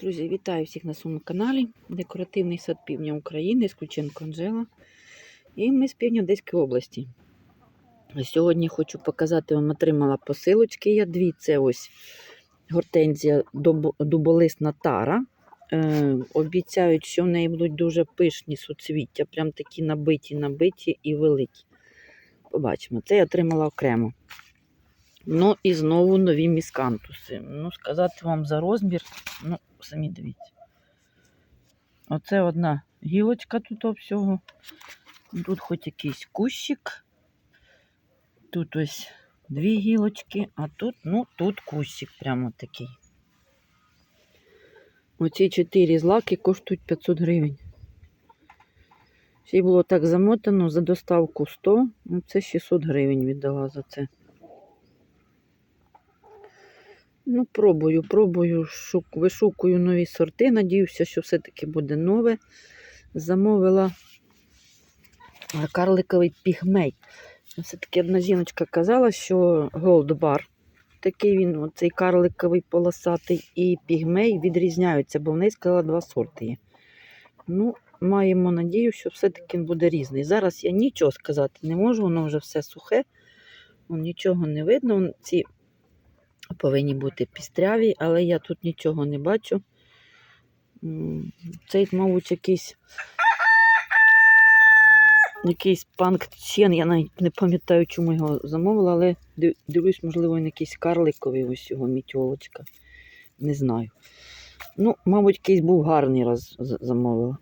Друзі, вітаю всіх на своєму каналі. Декоративний сад півдня України, Скученко Анжела. І ми з півдня Одеської області. Сьогодні хочу показати вам, отримала посилочки. Я дві. Це ось гортензія дуболисна тара. Е, обіцяють, що в неї будуть дуже пишні суцвіття, прям такі набиті, набиті і великі. Побачимо. Це я отримала окремо. Ну і знову нові міскантуси. Ну, сказати вам за розмір, ну, самі дивіться. Оце одна гілочка тут всього. Тут хоч якийсь кущик. Тут ось дві гілочки, а тут, ну, тут кущик прямо такий. Оці чотири злаки коштують 500 гривень. Ще було так замотано за доставку 100, ну це 600 гривень віддала за це. Ну, пробую, пробую, шук, вишукую нові сорти. Надіюся, що все-таки буде нове. Замовила карликовий пігмей. Все-таки одна жіночка казала, що Bar, такий він, оцей карликовий полосатий, і пігмей відрізняються, бо в неї сказала два сорти є. Ну, маємо надію, що все-таки він буде різний. Зараз я нічого сказати не можу, воно вже все сухе, нічого не видно. Ці повинні бути пістряві, але я тут нічого не бачу. Цей, мабуть, якийсь якийсь панк-чен, я навіть не пам'ятаю, чому його замовила, але дивлюсь, можливо, він якийсь карликовий, ось його мітьолочка. Не знаю. Ну, мабуть, якийсь був гарний раз замовила.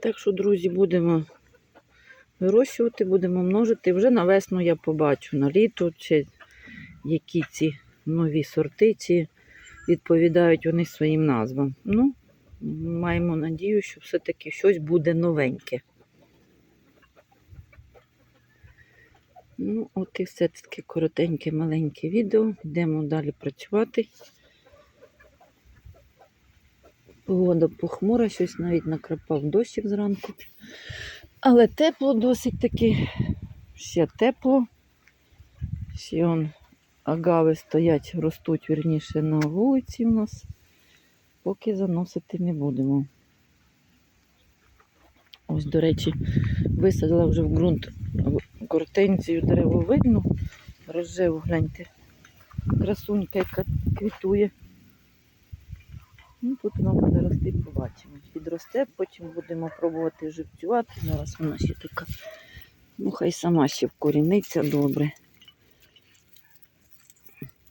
Так що, друзі, будемо вирощувати, будемо множити. Вже на весну я побачу на літо, чи які ці нові сорти, ці відповідають вони своїм назвам. Ну, маємо надію, що все-таки щось буде новеньке. Ну, от і все таке коротеньке, маленьке відео. Йдемо далі працювати. Погода похмура, щось навіть накрапав дощик зранку. Але тепло досить таки. Ще тепло. Ще он агави стоять, ростуть вірніше на вулиці у нас. Поки заносити не будемо. Ось, до речі, висадила вже в ґрунт гортензію деревовидну. Рожеву, гляньте. Красунька, яка квітує. Ну, тут вона буде рости, побачимо. Підросте, потім будемо пробувати живцювати. Зараз вона ще така. Ну, хай сама ще вкоріниться добре.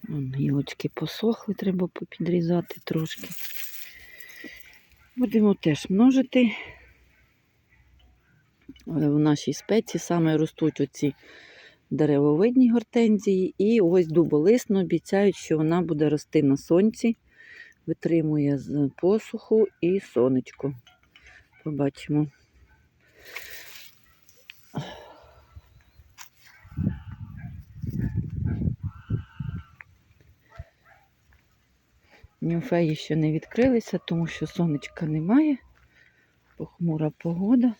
Вон, гілочки посохли, треба попідрізати трошки. Будемо теж множити. Але в нашій спеці саме ростуть оці деревовидні гортензії. І ось дуболисно обіцяють, що вона буде рости на сонці витримує з посуху і сонечко. Побачимо. Німфеї ще не відкрилися, тому що сонечка немає. Похмура погода.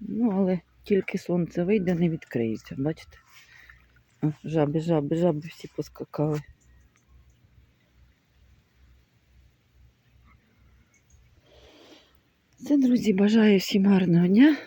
Ну, але тільки сонце вийде, не відкриється, бачите? Жаби, жаби, жаби всі поскакали. Це, друзі, бажаю всім гарного дня.